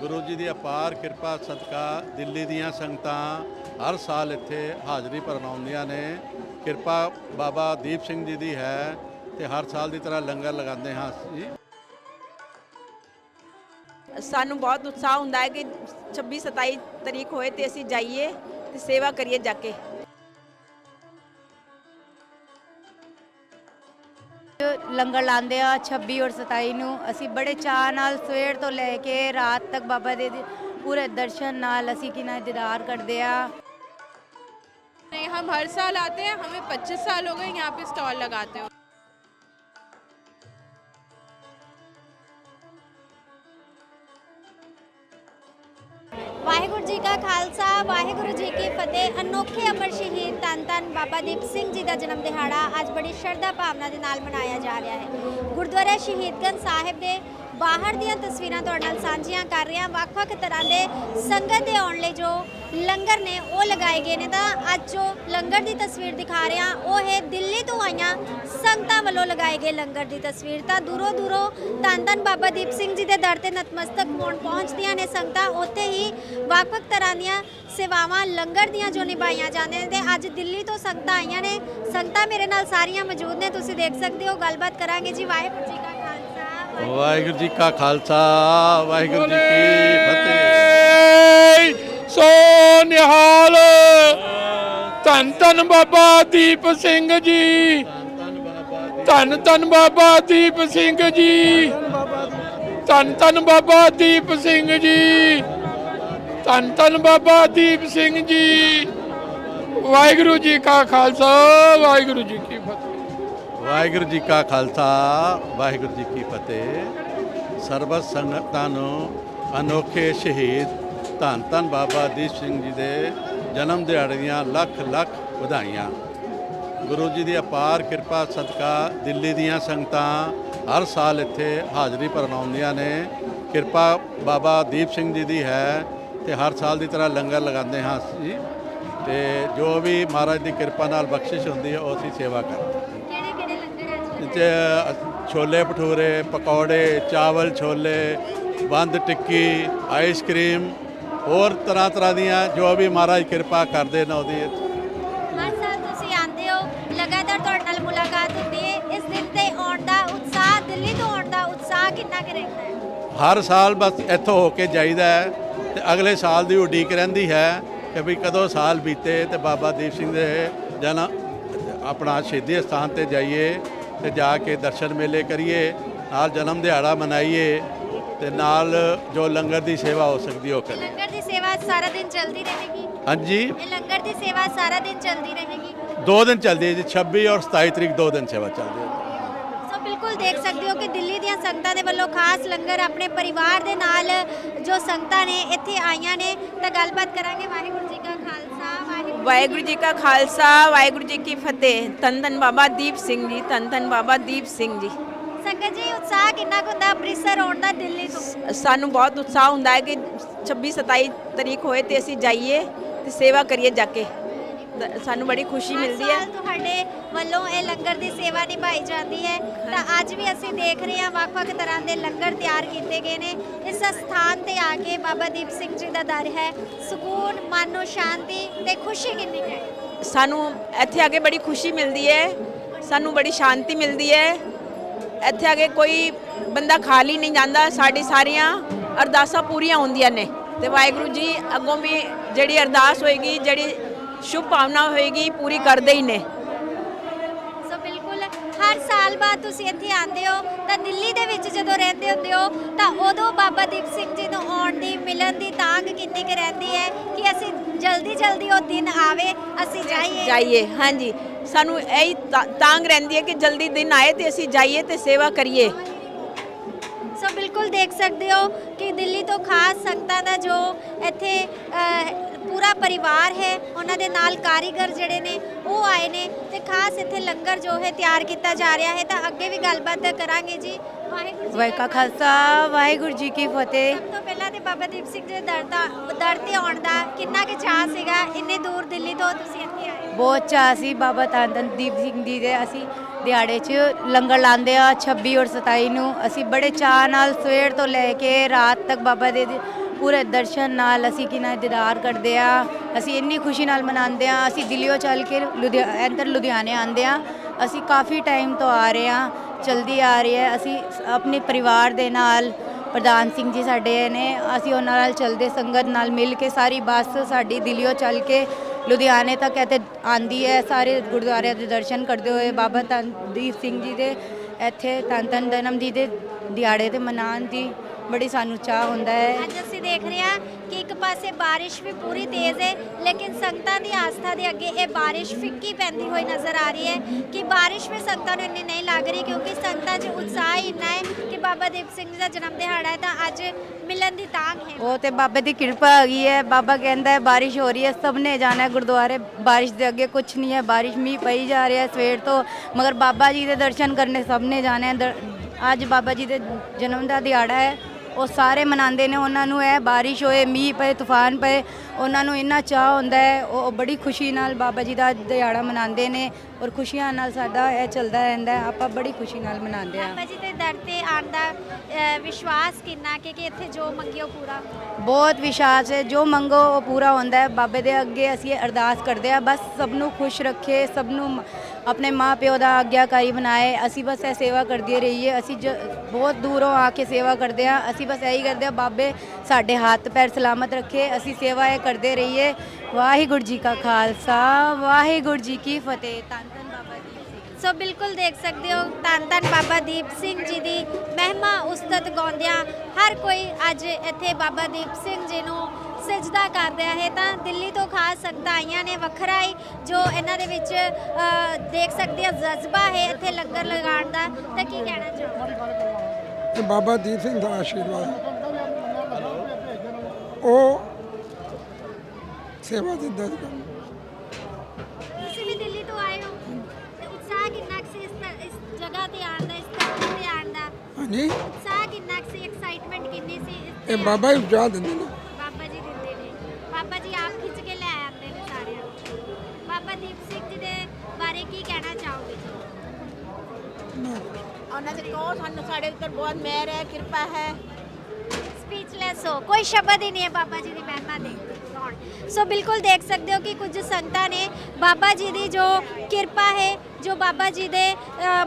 ਗੁਰੂ ਜੀ ਦੀ ਅਪਾਰ ਕਿਰਪਾ, ਸਦਕਾ, ਦਿੱਲੀ ਦੀਆਂ ਸੰਗਤਾਂ ਹਰ ਸਾਲ ਇੱਥੇ ਹਾਜ਼ਰੀ ਭਰਨ ਆਉਂਦੀਆਂ ਨੇ। ਕਿਰਪਾ ਬਾਬਾ ਦੀਪ ਸਿੰਘ ਜੀ ਦੀ ਹੈ ਤੇ ਹਰ ਸਾਲ ਦੀ ਤਰ੍ਹਾਂ ਲੰਗਰ ਲਗਾਉਂਦੇ ਹਾਂ ਅਸੀਂ। ਸਾਨੂੰ ਬਹੁਤ ਉਤਸ਼ਾਹ ਹੁੰਦਾ ਹੈ ਕਿ 26 27 ਤਰੀਕ ਹੋਏ ਤੇ ਅਸੀਂ ਜਾਈਏ ਤੇ ਸੇਵਾ ਕਰੀਏ ਜਾ ਕੇ। ਲੰਗਰ ਲਾਉਂਦੇ ਆ 26 ਔਰ 27 ਨੂੰ ਅਸੀਂ ਬੜੇ ਚਾਅ ਨਾਲ ਸਵੇਰ ਤੋਂ ਲੈ ਕੇ ਰਾਤ ਤੱਕ ਬਾਬਾ ਦੇ ਪੂਰੇ ਦਰਸ਼ਨ ਨਾਲ ਅਸੀਂ ਕਿਨਾ ਦੀਦਾਰ ਕਰਦੇ ਆ नहीं हम हर साल आते हैं हमें 25 साल हो गए यहाँ पे स्टॉल लगाते हो ਖਾਲਸਾ ਵਾਹਿਗੁਰੂ ਜੀ ਕੀ ਫਤਿਹ। ਅਨੋਖੇ ਅਮਰ ਸ਼ਹੀਦ ਧੰਨ ਧੰਨ ਬਾਬਾ ਦੀਪ ਸਿੰਘ ਜੀ ਦਾ ਜਨਮ ਦਿਹਾੜਾ ਅੱਜ ਬੜੀ ਸ਼ਰਧਾ ਭਾਵਨਾ ਦੇ ਨਾਲ ਮਨਾਇਆ ਜਾ ਰਿਹਾ ਹੈ। ਗੁਰਦੁਆਰਾ ਸ਼ਹੀਦਗੰਜ ਸਾਹਿਬ ਦੇ ਬਾਹਰ ਦੀਆਂ ਤਸਵੀਰਾਂ ਤੁਹਾਡੇ ਨਾਲ ਸਾਂਝੀਆਂ ਕਰ ਰਹੇ ਹਾਂ। ਵੱਖ-ਵੱਖ ਤਰ੍ਹਾਂ ਦੇ ਸੰਗਤ ਦੇ ਆਉਣ ਲਈ ਜੋ ਲੰਗਰ ਨੇ ਉਹ ਲਗਾਏ ਗਏ ਨੇ ਤਾਂ ਅੱਜ ਜੋ ਲੰਗਰ ਦੀ ਤਸਵੀਰ ਦਿਖਾ ਰਹੇ ਉਹ ਹੈ ਦਿੱਲੀ ਤੋਂ ਆਈਆਂ ਸੰਗਤਾਂ ਵੱਲੋਂ ਲਗਾਏ ਗਏ ਲੰਗਰ ਦੀ ਤਸਵੀਰ। ਤਾਂ ਦੂਰੋਂ ਦੂਰੋਂ ਧੰਨ ਬਾਬਾ ਦੀਪ ਸਿੰਘ ਜੀ ਦੇ ਦਰ ਤੇ ਨਤਮਸਤਕ ਹੋਣ ਪਹੁੰਚਦੀਆਂ ਨੇ ਸੰਗਤਾਂ। ਉੱਥੇ ਹੀ ਵੱਖ-ਵੱਖ ਤਰ੍ਹਾਂ ਦੀਆਂ ਸੇਵਾਵਾਂ ਲੰਗਰ ਦੀਆਂ ਜੋ ਨਿਭਾਈਆਂ ਜਾਂਦੀਆਂ ਨੇ ਤੇ ਅੱਜ ਦਿੱਲੀ ਤੋਂ ਸੰਗਤਾਂ ਆਈਆਂ ਨੇ। ਸੰਗਤਾਂ ਮੇਰੇ ਨਾਲ ਸਾਰੀਆਂ ਮੌਜੂਦ ਨੇ ਤੁਸੀਂ ਦੇਖ ਸਕਦੇ ਹੋ ਗੱਲਬਾਤ ਕਰਾਂਗੇ ਜੀ। ਵਾਹਿਗੁਰੂ ਜੀ ਕਾ ਖਾਲਸਾ ਵਾਹਿਗੁਰੂ ਜੀ ਕਾ ਖਾਲਸਾ ਵਾਹਿਗੁਰੂ ਜੀ ਕੀ ਫਤਿਹ। ਸੋ ਨਿਹਾਲ। ਧੰਨ ਧੰਨ ਬਾਬਾ ਦੀਪ ਸਿੰਘ ਜੀ। ਧੰਨ ਧੰਨ ਬਾਬਾ ਦੀਪ ਸਿੰਘ ਜੀ। ਧੰਨ ਧੰਨ ਬਾਬਾ ਦੀਪ ਸਿੰਘ ਜੀ। ਧੰਨ ਧੰਨ ਬਾਬਾ ਦੀਪ ਸਿੰਘ ਜੀ। ਵਾਹਿਗੁਰੂ ਜੀ ਕਾ ਖਾਲਸਾ, ਵਾਹਿਗੁਰੂ ਜੀ ਕੀ ਫਤਿਹ। ਵਾਹਿਗੁਰੂ ਜੀ ਕਾ ਖਾਲਸਾ, ਵਾਹਿਗੁਰੂ ਜੀ ਕੀ ਫਤਿਹ। ਸਰਬਤ ਸੰਗਤਾਂ ਨੂੰ ਅਨੋਖੇ ਸ਼ਹੀਦ ਧੰਨ ਧੰਨ ਬਾਬਾ ਦੀਪ ਸਿੰਘ ਜੀ ਦੇ ਜਨਮ ਦਿਹਾੜੇ ਦੀਆਂ ਲੱਖ ਲੱਖ ਵਧਾਈਆਂ। ਗੁਰੂ ਜੀ ਦੀ ਅਪਾਰ ਕਿਰਪਾ ਸਦਕਾ ਦਿੱਲੀ ਦੀਆਂ ਸੰਗਤਾਂ ਹਰ ਸਾਲ ਇੱਥੇ ਹਾਜ਼ਰੀ ਭਰਨ ਆਉਂਦੀਆਂ ਨੇ। ਕਿਰਪਾ ਬਾਬਾ ਦੀਪ ਸਿੰਘ ਜੀ ਦੀ ਹੈ ਤੇ ਹਰ ਸਾਲ ਦੀ ਤਰ੍ਹਾਂ ਲੰਗਰ ਲਗਾਉਂਦੇ ਹਾਂ ਅਸੀਂ। ਤੇ ਜੋ ਵੀ ਮਹਾਰਾਜ ਦੀ ਕਿਰਪਾ ਨਾਲ ਬਖਸ਼ਿਸ਼ ਹੁੰਦੀ ਹੈ ਉਹ ਅਸੀਂ ਸੇਵਾ ਕਰਦੇ ਚ ਛੋਲੇ ਭਟੂਰੇ ਪਕੌੜੇ ਚਾਵਲ ਛੋਲੇ ਬੰਦ ਟਿੱਕੀ ਆਈਸਕ੍ਰੀਮ ਹੋਰ ਤਰ੍ਹਾਂ ਤਰ੍ਹਾਂ ਦੀਆਂ ਜੋ ਵੀ ਮਹਾਰਾਜ ਕਿਰਪਾ ਕਰਦੇ ਨੇ ਉਹਦੀ। ਹਰ ਸਾਲ ਤੁਸੀਂ ਆਉਂਦੇ ਹੋ ਲਗਾਤਾਰ ਤੁਹਾਡੇ ਨਾਲ ਮੁਲਾਕਾਤ ਹੁੰਦੀ ਹੈ। ਇਸ ਦਿਨ ਤੇ ਆਉਣ ਦਾ ਉਤਸ਼ਾਹ ਦਿੱਲੀ ਤੋਂ ਆਉਣ ਦਾ ਉਤਸ਼ਾਹ ਕਿੰਨਾ ਕੁ ਰਹਿੰਦਾ ਹੈ? ਹਰ ਸਾਲ ਬਸ ਇੱਥੋਂ ਹੋ ਕੇ ਜਾਈਦਾ ਹੈ ਤੇ ਅਗਲੇ ਸਾਲ ਦੀ ਉਡੀਕ ਰਹਿੰਦੀ ਹੈ ਕਿ ਵੀ ਕਦੋਂ ਸਾਲ ਬੀਤੇ ਤੇ ਬਾਬਾ ਦੀਪ ਸਿੰਘ ਦੇ ਜਨਮ ਆਪਣਾ ਸ਼ਹੀਦੀ ਸਥਾਨ ਤੇ ਜਾਈਏ ਤੇ ਜਾ ਕੇ ਦਰਸ਼ਨ ਮੇਲੇ ਕਰੀਏ ਨਾਲ ਜਨਮ ਦਿਹਾੜਾ ਮਨਾਈਏ ਤੇ ਨਾਲ ਜੋ ਲੰਗਰ ਦੀ ਸੇਵਾ ਹੋ ਸਕਦੀ ਉਹ ਕਰੀਏ। ਸੇਵਾ ਸਾਰਾ ਦਿਨ ਚੱਲਦੀ ਰਹੇਗੀ ਹਾਂਜੀ ਇਹ ਲੰਗਰ ਦੀ ਸੇਵਾ ਸਾਰਾ ਦਿਨ ਚੱਲਦੀ ਰਹੇਗੀ ਦੋ ਦਿਨ ਚੱਲਦੀ ਹੈ ਜੀ 26 ਔਰ 27 ਤਰੀਕ ਦੋ ਦਿਨ ਸੇਵਾ ਚੱਲਦੀ ਹੈ ਸੋ ਬਿਲਕੁਲ ਦੇਖ ਸਕਦੇ ਹੋ ਕਿ ਦਿੱਲੀ ਦੀਆਂ ਸੰਗਤਾਂ ਦੇ ਵੱਲੋਂ ਖਾਸ ਲੰਗਰ ਆਪਣੇ ਪਰਿਵਾਰ ਦੇ ਨਾਲ ਜੋ ਸੰਗਤਾਂ ਨੇ ਇੱਥੇ ਆਈਆਂ ਨੇ ਤਾਂ ਗੱਲਬਾਤ ਕਰਾਂਗੇ ਵਾਹਿਗੁਰੂ ਜੀ ਕਾ ਖਾਲਸਾ ਵਾਹਿਗੁਰੂ ਵਾਹਿਗੁਰੂ ਜੀ ਕਾ ਖਾਲਸਾ ਵਾਹਿਗੁਰੂ ਜੀ ਕੀ ਫਤਿਹ ਧੰਨ ਬਾਬਾ ਦੀਪ ਸਿੰਘ ਜੀ ਧੰਨ ਧੰਨ ਬਾਬਾ ਦੀਪ ਸਿੰਘ ਜੀ ਸੰਗਤ ਜੀ ਉਤਸ਼ਾਹ ਕਿੰਨਾ ਕੁ ਹੁੰਦਾ ਅੰਮ੍ਰਿਤਸਰ ਆਉਣ ਦਾ ਦਿੱਲੀ ਤੋਂ? ਸਾਨੂੰ ਬਹੁਤ ਉਤਸ਼ਾਹ ਹੁੰਦਾ ਹੈ ਕਿ 26 27 ਤਰੀਕ ਹੋਏ ਤੇ ਅਸੀਂ ਜਾਈਏ ਤੇ ਸੇਵਾ ਕਰੀਏ ਜਾ ਕੇ। ਤਾਂ ਸਾਨੂੰ ਬੜੀ ਖੁਸ਼ੀ ਮਿਲਦੀ ਹੈ। ਸਾਲ ਤੁਹਾਡੇ ਵੱਲੋਂ ਇਹ ਲੰਗਰ ਦੀ ਸੇਵਾ ਨਿਭਾਈ ਜਾਂਦੀ ਹੈ। ਤਾਂ ਅੱਜ ਵੀ ਅਸੀਂ ਦੇਖ ਰਹੇ ਹਾਂ ਵੱਖ-ਵੱਖ ਤਰ੍ਹਾਂ ਦੇ ਲੰਗਰ ਤਿਆਰ ਕੀਤੇ ਗਏ ਨੇ। ਇਸ ਸਥਾਨ ਤੇ ਆ ਕੇ ਬਾਬਾ ਦੀਪ ਸਿੰਘ ਜੀ ਦਾ ਦਰ ਹੈ। ਸਕੂਨ ਮਨ ਨੂੰ ਸ਼ਾਂਤੀ ਤੇ ਖੁਸ਼ੀ ਕਿੰਨੀ ਕੁ ਹੈ? ਸਾਨੂੰ ਇੱਥੇ ਆ ਕੇ ਬੜੀ ਖੁਸ਼ੀ ਮਿਲਦੀ ਹੈ। ਸਾਨੂੰ ਬੜੀ ਸ਼ਾਂਤੀ ਮਿਲਦੀ ਹੈ। ਇੱਥੇ ਆ ਕੇ ਕੋਈ ਬੰਦਾ ਖਾਲੀ ਨਹੀਂ ਜਾਂਦਾ ਸਾਡੀ ਸਾਰੀਆਂ ਅਰਦਾਸਾਂ ਪੂਰੀਆਂ ਹੁੰਦੀਆਂ ਨੇ। ਤੇ ਵਾਹਿਗੁਰੂ ਜੀ ਅੱਗੋਂ ਵੀ ਜਿਹੜੀ ਅਰਦਾਸ ਹੋਏਗੀ ਜਿਹੜੀ ਸ਼ੁਭ ਭਾਵਨਾ ਹੋਏਗੀ ਪੂਰੀ ਕਰਦੇ ਹੀ ਨੇ। ਸੋ ਬਿਲਕੁਲ ਹਰ ਸਾਲ ਬਾਅਦ ਤੁਸੀਂ ਇੱਥੇ ਆਉਂਦੇ ਹੋ ਤਾਂ ਦਿੱਲੀ ਦੇ ਵਿੱਚ ਜਦੋਂ ਰਹਿੰਦੇ ਹੁੰਦੇ ਹੋ ਤਾਂ ਉਦੋਂ ਬਾਬਾ ਦੀਪ ਸਿੰਘ ਜੀ ਨੂੰ ਆਉਣ ਦੀ ਮਿਲਣ ਦੀ ਤਾਂਗ ਕਿੰਨੀ ਕੁ ਰਹਿੰਦੀ ਹੈ ਕਿ ਅਸੀਂ ਜਲਦੀ ਜਲਦੀ ਉਹ ਦਿਨ ਆਵੇ ਅਸੀਂ ਜਾਈਏ। ਜਾਈਏ ਹਾਂਜੀ। ਸਾਨੂੰ ਇਹੀ ਤਾਂ- ਤਾਂਗ ਰਹਿੰਦੀ ਹੈ ਕਿ ਜਲਦੀ ਦਿਨ ਆਏ ਤੇ ਅਸੀਂ ਜਾਈਏ ਤੇ ਸੇਵਾ ਕਰੀਏ। ਸੋ ਬਿਲਕੁਲ ਦੇਖ ਸਕਦੇ ਹੋ ਕਿ ਦਿੱਲੀ ਤੋਂ ਖਾਸ ਸੰਗਤਾਂ ਦਾ ਜੋ ਇੱਥੇ ਪੂਰਾ ਪਰਿਵਾਰ ਹੈ ਉਹਨਾਂ ਦੇ ਨਾਲ ਕਾਰੀਗਰ ਜਿਹੜੇ ਨੇ ਉਹ ਆਏ ਨੇ ਤੇ ਖਾਸ ਇੱਥੇ ਲੰਗਰ ਜੋ ਹੈ ਤਿਆਰ ਕੀਤਾ ਜਾ ਰਿਹਾ ਹੈ ਤਾਂ ਅੱਗੇ ਵੀ ਗੱਲਬਾਤ ਕਰਾਂਗੇ ਜੀ। ਵਾਹਿਗੁਰੂ ਜੀ ਵਾਹਿਗੁਰੂ ਕਾ ਖਾਲਸਾ ਵਾਹਿਗੁਰੂ ਜੀ ਕੀ ਫਤਿਹ। ਸਭ ਤੋਂ ਪਹਿਲਾਂ ਤੇ ਬਾਬਾ ਦੀਪ ਸਿੰਘ ਜੀ ਦੇ ਦਰ ਦਾ ਦਰ ਤੇ ਆਉਣ ਦਾ ਕਿੰਨਾ ਕੁ ਚਾਅ ਸੀਗਾ ਇੰਨੇ ਦੂਰ ਦਿੱਲੀ ਤੋਂ ਤੁਸੀਂ ਇੱਥੇ ਆਏ। ਬਹੁਤ ਚਾਅ ਸੀ ਬਾਬਾ ਧੰਨ ਧੰਨ ਦੀਪ ਸਿੰਘ ਜੀ ਦੇ ਅਸੀਂ ਦਿਹਾੜੇ 'ਚ ਲੰਗਰ ਲਾਉਂਦੇ ਆ 26 ਔਰ 27 ਨੂੰ ਅਸੀਂ ਬੜੇ ਚਾਅ ਨਾਲ ਸਵੇਰ ਤੋਂ ਲੈ ਕੇ ਰਾਤ ਤੱਕ ਬਾਬਾ ਦੇ ਪੂਰੇ ਦਰਸ਼ਨ ਨਾਲ ਅਸੀਂ ਕਿ ਨਾ ਦੀਦਾਰ ਕਰਦੇ ਆ, ਅਸੀਂ ਇੰਨੀ ਖੁਸ਼ੀ ਨਾਲ ਮਨਾਉਂਦੇ ਆ, ਅਸੀਂ ਦਿੱਲੀੋਂ ਚੱਲ ਕੇ ਲੁਧਿਆ, ਇੱਧਰ ਲੁਧਿਆਣੇ ਆਉਂਦੇ ਆ, ਅਸੀਂ ਕਾਫੀ ਟਾਈਮ ਤੋਂ ਆ ਰਹੇ ਆ, ਜਲਦੀ ਆ ਰਹੀ ਹੈ ਅਸੀਂ ਆਪਣੇ ਪਰਿਵਾਰ ਦੇ ਨਾਲ, ਪ੍ਰਧਾਨ ਸਿੰਘ ਜੀ ਸਾਡੇ ਨੇ, ਅਸੀਂ ਉਹਨਾਂ ਨਾਲ ਚਲਦੇ ਸੰਗਤ ਨਾਲ ਮਿਲ ਕੇ ਸਾਰੀ ਬੱਸ ਸਾਡੀ ਦਿੱਲੀੋਂ ਚੱਲ ਕੇ ਲੁਧਿਆਣੇ ਤੱਕ ਇੱਥੇ ਆਂਦੀ ਹੈ, ਸਾਰੇ ਗੁਰਦੁਆਰਿਆਂ ਦੇ ਦਰਸ਼ਨ ਕਰਦੇ ਹੋਏ, ਬਾਬਾ ਤਨਦੀਪ ਸਿੰਘ ਜੀ ਦੇ ਇੱਥੇ ਧੰਨ ਧੰਨ ਜਨਮ ਜੀ ਦੇ ਦਿਹਾੜੇ ਤੇ ਮਨਾਉਣ ਦੀ ਬੜੀ ਸਾਨੂੰ ਚਾਹ ਹੁੰਦਾ ਹੈ। ਅੱਜ ਅਸੀਂ ਦੇਖ ਰਹੇ ਹਾਂ ਕਿ ਇੱਕ ਪਾਸੇ ਬਾਰਿਸ਼ ਵੀ ਪੂਰੀ ਤੇਜ਼ ਹੈ ਲੇਕਿਨ ਸੰਗਤਾਂ ਦੀ ਆਸਥਾ ਦੇ ਅੱਗੇ ਇਹ ਬਾਰਿਸ਼ ਫਿੱਕੀ ਪੈਂਦੀ ਹੋਈ ਨਜ਼ਰ ਆ ਰਹੀ ਹੈ ਕਿ ਬਾਰਿਸ਼ ਵੀ ਸੰਗਤਾਂ ਨੂੰ ਇੰਨੀ ਨਹੀਂ ਲੱਗ ਰਹੀ ਕਿਉਂਕਿ ਸੰਗਤਾਂ 'ਚ ਉਤਸ਼ਾਹ ਇੰਨਾ ਹੈ ਕਿ ਬਾਬਾ ਦੀਪ ਸਿੰਘ ਜੀ ਦਾ ਜਨਮ ਦਿਹਾੜਾ ਹੈ ਤਾਂ ਅੱਜ ਮਿਲਣ ਦੀ ਤਾਂਘ ਹੈ। ਉਹ ਤੇ ਬਾਬੇ ਦੀ ਕਿਰਪਾ ਹੈਗੀ ਹੈ। ਬਾਬਾ ਕਹਿੰਦਾ ਹੈ ਬਾਰਿਸ਼ ਹੋ ਰਹੀ ਹੈ ਸਭ ਨੇ ਜਾਣਾ ਹੈ ਗੁਰਦੁਆਰੇ। ਬਾਰਿਸ਼ ਦੇ ਅੱਗੇ ਕੁਝ ਨਹੀਂ ਹੈ ਬਾਰਿਸ਼ ਮੀਂਹ ਪਈ ਜਾ ਰਿਹਾ ਹੈ ਸਵੇਰ ਤੋਂ। ਮਗਰ ਬਾਬਾ ਜੀ ਦੇ ਦਰਸ਼ਨ ਕਰਨੇ ਸਭ ਨੇ ਜਾਣਾ ਹੈ ਦਰ- ਅੱਜ ਬਾਬਾ ਜੀ ਦੇ ਜਨਮ ਦਾ ਦਿਹਾੜਾ ਹੈ। ਉਹ ਸਾਰੇ ਮਨਾਉਂਦੇ ਨੇ ਉਹਨਾਂ ਨੂੰ ਇਹ ਬਾਰਿਸ਼ ਹੋਏ ਮੀਂਹ ਪਏ ਤੂਫਾਨ ਪਏ ਉਹਨਾਂ ਨੂੰ ਇੰਨਾ ਚਾਹ ਹੁੰਦਾ ਹੈ ਉਹ ਬੜੀ ਖੁਸ਼ੀ ਨਾਲ ਬਾਬਾ ਜੀ ਦਾ ਦਿਹਾੜਾ ਮਨਾਉਂਦੇ ਨੇ ਔਰ ਖੁਸ਼ੀਆਂ ਨਾਲ ਸਾਡਾ ਇਹ ਚੱਲਦਾ ਰਹਿੰਦਾ ਆਪਾਂ ਬੜੀ ਖੁਸ਼ੀ ਨਾਲ ਮਨਾਉਂਦੇ ਹਾਂ। ਬਾਬਾ ਜੀ ਦੇ ਦਰ ਤੇ ਆਉਣ ਦਾ ਵਿਸ਼ਵਾਸ ਕਿੰਨਾ ਕਿ ਕਿ ਇੱਥੇ ਜੋ ਮੰਗਿਓ ਪੂਰਾ? ਬਹੁਤ ਵਿਸ਼ਵਾਸ ਹੈ ਜੋ ਮੰਗੋ ਉਹ ਪੂਰਾ ਹੁੰਦਾ ਹੈ ਬਾਬੇ ਦੇ ਅੱਗੇ ਅਸੀਂ ਅਰਦਾਸ ਕਰਦੇ ਆ ਬਸ ਸਭ ਨੂੰ ਖੁਸ਼ ਰੱਖੇ ਸਭ ਨੂੰ ਆਪਣੇ ਮਾਂ ਪਿਓ ਦਾ ਆਗਿਆਕਾਰੀ ਬਣਾਏ, ਅਸੀਂ ਬਸ ਇਹ ਸੇਵਾ ਕਰਦੇ ਰਹੀਏ, ਅਸੀਂ ਜ- ਬਹੁਤ ਦੂਰੋਂ ਆ ਕੇ ਸੇਵਾ ਕਰਦੇ ਆ ਅਸੀਂ ਬਸ ਇਹੀ ਕਰਦੇ ਆ ਬਾਬੇ ਸਾਡੇ ਹੱਥ ਪੈਰ ਸਲਾਮਤ ਰੱਖੇ, ਅਸੀਂ ਸੇਵਾ ਇਹ ਕਰਦੇ ਰਹੀਏ। ਵਾਹਿਗੁਰੂ ਜੀ ਕਾ ਖਾਲਸਾ, ਵਾਹਿਗੁਰੂ ਜੀ ਕੀ ਫਤਿਹ। ਧੰਨ ਧੰਨ ਬਾਬਾ ਦੀਪ ਸਿੰਘ ਸੋ ਬਿਲਕੁਲ ਦੇਖ ਸਕਦੇ ਹੋ, ਧੰਨ ਧੰਨ ਬਾਬਾ ਦੀਪ ਸਿੰਘ ਜੀ ਦੀ ਮਹਿਮਾ ਉਸਤਤ ਗਾਉਂਦਿਆਂ ਹਰ ਕੋਈ ਅੱਜ ਇੱਥੇ ਬਾਬਾ ਦੀਪ ਸਿੰਘ ਜੀ ਨੂੰ ਸਜਦਾ ਕਰ ਰਿਹਾ ਹੈ ਤਾਂ ਦਿੱਲੀ ਤੋਂ ਖਾਸ ਸੰਗਤਾਂ ਆਈਆਂ ਨੇ ਵੱਖਰਾ ਹੀ ਜੋ ਇਹਨਾਂ ਦੇ ਵਿੱਚ ਦੇਖ ਸਕਦੇ ਆ ਜਜ਼ਬਾ ਹੈ ਇੱਥੇ ਲੰਗਰ ਲਗਾਉਣ ਦਾ। ਤਾਂ ਕੀ ਕਹਿਣਾ ਚਾਹੋਗੇ? ਬਾਬਾ ਦੀਪ ਸਿੰਘ ਦਾ ਆਸ਼ੀਰਵਾਦ। ਉਹ ਸੇਵਾ ਦਿੰਦਾ ਸੀ। ਤੁਸੀਂ ਵੀ ਦਿੱਲੀ ਤੋਂ ਆਏ ਹੋ? ਤੇ ਉਤਸ਼ਾਹ ਕਿੰਨਾ ਕੁ ਇਸ ਜਗ੍ਹਾ ਤੇ ਆਉਣ ਦਾ ਇਸ ਧਰਤੀ ਤੇ ਆਉਣ ਦਾ? ਹਾਂਜੀ। ਉਤਸ਼ਾਹ ਕਿੰਨਾ ਕੁ ਐਕਸਾਈਟਮੈਂਟ ਕਿੰਨੀ ਸੀ ਇਹ ਬਾਬਾ ਹੀ ਜੀ ਦਿੰਦੇ ਨੇ। ਬਾਬਾ ਜੀ ਆਪ ਖਿੱਚ ਕੇ ਲੈ ਆਉਂਦੇ ਨੇ ਸਾਰਿਆਂ ਨੂੰ। ਬਾਬਾ ਦੀਪ ਸਿੰਘ ਜੀ ਦੇ ਬਾਰੇ ਕੀ ਕਹਿਣਾ ਚਾਹੋਗੇ? ਜੀ ਉਹਨਾਂ ਦੇ ਕੋ ਸਾਨੂੰ ਸਾਡੇ ਉੱਤੇ ਬਹੁਤ ਮਿਹਰ ਹੈ ਕਿਰਪਾ ਹੈ। ਸਪੀਚਲੈਸ ਹੋ। ਕੋਈ ਸ਼ਬਦ ਹੀ ਨਹੀਂ ਹੈ ਬਾਬਾ ਜੀ ਦੀ ਮਹਿਮਾ ਦੇ। ਸੋ ਬਿਲਕੁਲ ਦੇਖ ਸਕਦੇ ਹੋ ਕਿ ਕੁਝ ਸੰਗਤਾਂ ਨੇ ਬਾਬਾ ਜੀ ਦੀ ਜੋ ਕਿਰਪਾ ਹੈ, ਜੋ ਬਾਬਾ ਜੀ ਦੇ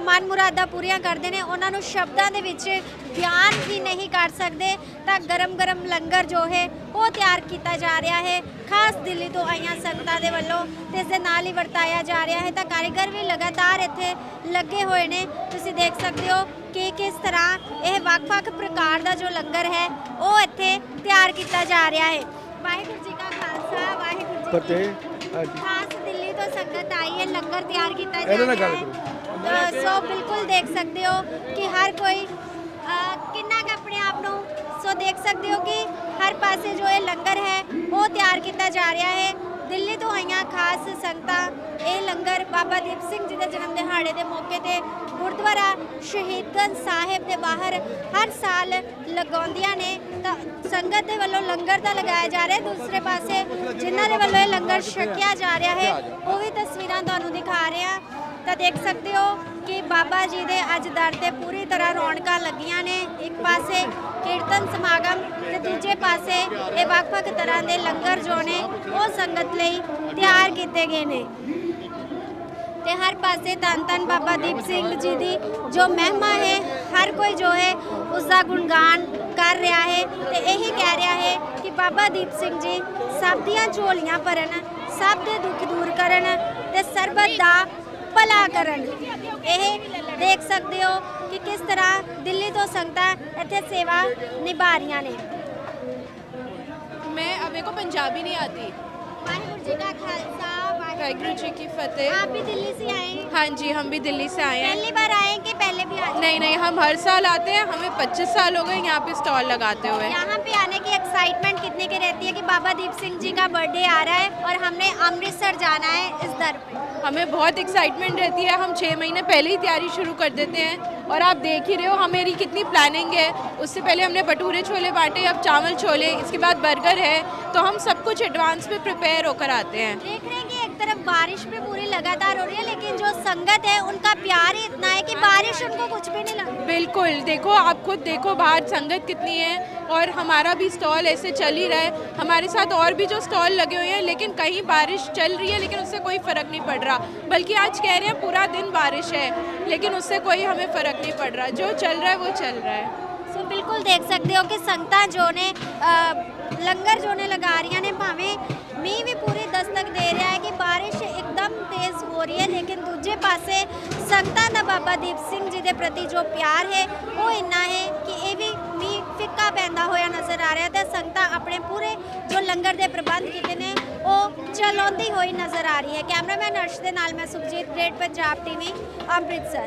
ਮਨ ਮੁਰਾਦਾਂ ਪੂਰੀਆਂ ਕਰਦੇ ਨੇ, ਉਹਨਾਂ ਨੂੰ ਸ਼ਬਦਾਂ ਦੇ ਵਿੱਚ ਬਿਆਨ ਹੀ ਨਹੀਂ ਕਰ ਸਕਦੇ। ਤਾਂ ਗਰਮ ਗਰਮ ਲੰਗਰ ਜੋ ਹੈ, ਉਹ ਤਿਆਰ ਕੀਤਾ ਜਾ ਰਿਹਾ ਹੈ। ਖਾਸ ਦਿੱਲੀ ਤੋਂ ਆਈਆਂ ਸੰਗਤਾਂ ਦੇ ਵੱਲੋਂ ਤੇ ਇਸ ਦੇ ਨਾਲ ਹੀ ਵਰਤਾਇਆ ਜਾ ਰਿਹਾ ਹੈ। ਤਾਂ ਕਾਰੀਗਰ ਵੀ ਲਗਾਤਾਰ ਇੱਥੇ ਲੱਗੇ ਹੋਏ ਨੇ। ਤੁਸੀਂ ਦੇਖ ਸਕਦੇ ਹੋ ਕਿ ਕਿਸ ਤਰ੍ਹਾਂ ਇਹ ਵੱਖ-ਵੱਖ ਪ੍ਰਕਾਰ ਦਾ ਜੋ ਲੰਗਰ ਹੈ, ਉਹ ਇੱਥੇ ਤਿਆਰ ਕੀਤਾ ਜਾ ਰਿਹਾ ਹੈ। ਵਾਹਿਗੁਰੂ ਜੀ ਕਾ ਖਾਲਸਾ ਵਾਹਿਗੁਰੂ ਜੀ ਕੀ ਹਾਂਜੀ। ਖਾਸ ਦਿੱਲੀ ਤੋਂ ਸੰਗਤ ਆਈ ਹੈ ਲੰਗਰ ਤਿਆਰ ਕੀਤਾ ਜਾ ਨਾਲ ਰਿਹਾ ਗੱਲ ਹੈ। ਸੋ ਬਿਲਕੁਲ ਦੇਖ ਸਕਦੇ ਹੋ ਕਿ ਹਰ ਕੋਈ ਅ, ਕਿੰਨਾ ਕੁ ਆਪਣੇ ਆਪ ਨੂੰ ਸੋ ਦੇਖ ਸਕਦੇ ਹੋ ਕਿ ਹਰ ਪਾਸੇ ਜੋ ਇਹ ਲੰਗਰ ਹੈ ਉਹ ਤਿਆਰ ਕੀਤਾ ਜਾ ਰਿਹਾ ਹੈ। ਦਿੱਲੀ ਤੋਂ ਆਈਆਂ ਖਾਸ ਸੰਗਤਾਂ, ਇਹ ਲੰਗਰ ਬਾਬਾ ਦੀਪ ਸਿੰਘ ਜੀ ਦੇ ਜਨਮ ਦਿਹਾੜੇ ਦੇ ਮੌਕੇ ਤੇ ਗੁਰਦੁਆਰਾ ਸ਼ਹੀਦਗੰਜ ਸਾਹਿਬ ਦੇ ਬਾਹਰ ਹਰ ਸਾਲ ਲਗਾਉਂਦੀਆਂ ਨੇ। ਤਾਂ ਸੰਗਤ ਦੇ ਵੱਲੋਂ ਲੰਗਰ ਤਾਂ ਲਗਾਇਆ ਜਾ ਰਿਹਾ, ਦੂਸਰੇ ਪਾਸੇ ਜਿਨ੍ਹਾਂ ਦੇ ਵੱਲੋਂ ਇਹ ਲੰਗਰ ਛਕਿਆ ਜਾ ਰਿਹਾ ਹੈ, ਉਹ ਵੀ ਤਸਵੀਰਾਂ ਤੁਹਾਨੂੰ ਦਿਖਾ ਰਹੇ ਹਾਂ। ਤਾਂ ਦੇਖ ਸਕਦੇ ਹੋ ਕਿ ਬਾਬਾ ਜੀ ਦੇ ਅੱਜ ਦਰ ਤੇ ਪੂਰੀ ਤਰ੍ਹਾਂ ਰੌਣਕਾਂ ਲੱਗੀਆਂ ਨੇ। ਇੱਕ ਪਾਸੇ ਕੀਰਤਨ ਸਮਾਗਮ ਤੇ ਦੂਜੇ ਪਾਸੇ ਇਹ ਵੱਖ-ਵੱਖ ਤਰ੍ਹਾਂ ਦੇ ਲੰਗਰ ਜੋ ਨੇ, ਉਹ ਸੰਗਤ ਲਈ ਤਿਆਰ ਕੀਤੇ ਗਏ ਨੇ। ਤੇ ਹਰ ਪਾਸੇ ਧੰਨ ਧੰਨ ਬਾਬਾ ਦੀਪ ਸਿੰਘ ਜੀ ਦੀ ਜੋ ਮਹਿਮਾ ਹੈ, ਹਰ ਕੋਈ ਜੋ ਹੈ ਉਸ ਦਾ ਗੁਣਗਾਨ ਕਰ ਰਿਹਾ ਹੈ ਤੇ ਇਹੀ ਕਹਿ ਰਿਹਾ ਹੈ ਕਿ ਬਾਬਾ ਦੀਪ ਸਿੰਘ ਜੀ ਸਭ ਦੀਆਂ ਝੋਲੀਆਂ ਭਰਨ, ਸਭ ਦੇ ਦੁੱਖ ਦੂਰ ਕਰਨ ਤੇ ਸਰਬਤ ਦਾ ਭਲਾ ਕਰਨ ਇਹ ਦੇਖ ਸਕਦੇ ਹੋ ਕਿ ਕਿਸ ਤਰ੍ਹਾਂ ਦਿੱਲੀ ਤੋਂ ਸੰਗਤਾਂ ਇੱਥੇ ਸੇਵਾ ਨਿਭਾ ਰਹੀਆਂ ਨੇ मैं अब मेरे को पंजाबी नहीं आती ਵਾਹਿਗੁਰੂ ਜੀ ਕਾ ਖਾਲਸਾ वाहिगुरु जी की फतेह आप भी दिल्ली से आए हैं हाँ जी हम भी दिल्ली से आए हैं पहली बार आए हैं कि पहले भी आए नहीं नहीं हम हर साल आते हैं हमें 25 साल हो गए यहाँ पे स्टॉल लगाते हुए यहाँ पे आने की एक्साइटमेंट कितने की रहती है कि बाबा दीप सिंह जी का बर्थडे आ रहा है और हमने अमृतसर जाना है इस दर पे हमें बहुत एक्साइटमेंट रहती है। हम छः महीने पहले ही तैयारी शुरू कर देते हैं और आप देख ही रहे हो हमारी कितनी प्लानिंग है। उससे पहले हमने भटूरे छोले बांटे, अब चावल छोले, इसके बाद बर्गर है। तो हम सब कुछ एडवांस में प्रिपेयर होकर आते हैं। देख रहे हैं कि एक तरफ़ बारिश भी गर्मी लगातार हो रही है लेकिन जो संगत है उनका प्यार ही इतना है कि बारिश उनको कुछ भी नहीं लग बिल्कुल देखो आप खुद देखो बाहर संगत कितनी है और हमारा भी स्टॉल ऐसे चल ही रहा है। हमारे साथ और भी जो स्टॉल लगे हुए हैं लेकिन कहीं बारिश चल रही है लेकिन उससे कोई फ़र्क नहीं पड़ रहा। बल्कि आज कह रहे हैं पूरा दिन बारिश है लेकिन उससे कोई हमें फ़र्क नहीं पड़ रहा। जो चल रहा है वो चल रहा है। बिल्कुल देख सकते हो कि संगता जो ने ਲੰਗਰ ਜੋ ਨੇ ਲਗਾ ਰਹੀਆਂ ਨੇ, ਭਾਵੇਂ ਮੀਂਹ ਵੀ ਪੂਰੀ ਦਸਤਕ ਦੇ ਰਿਹਾ ਹੈ ਕਿ ਬਾਰਿਸ਼ ਇੱਕਦਮ ਤੇਜ਼ ਹੋ ਰਹੀ ਹੈ, ਲੇਕਿਨ ਦੂਜੇ ਪਾਸੇ ਸੰਗਤਾਂ ਦਾ ਬਾਬਾ ਦੀਪ ਸਿੰਘ ਜੀ ਦੇ ਪ੍ਰਤੀ ਜੋ ਪਿਆਰ ਹੈ, ਉਹ ਇੰਨਾ ਹੈ ਕਿ ਇਹ ਵੀ ਮੀਂਹ ਫਿੱਕਾ ਪੈਂਦਾ ਹੋਇਆ ਨਜ਼ਰ ਆ ਰਿਹਾ ਤੇ ਸੰਗਤਾਂ ਆਪਣੇ ਪੂਰੇ ਜੋ ਲੰਗਰ ਦੇ ਪ੍ਰਬੰਧ ਕੀਤੇ ਨੇ, ਉਹ ਚਲਾਉਂਦੀ ਹੋਈ ਨਜ਼ਰ ਆ ਰਹੀ ਹੈ। ਕੈਮਰਾਮੈਨ ਅਰਸ਼ ਦੇ ਨਾਲ ਮੈਂ ਸੁਖਜੀਤ ਗ੍ਰੇਟ ਪੰਜਾਬ ਟੀਵੀ ਅੰਮ੍ਰਿਤਸਰ।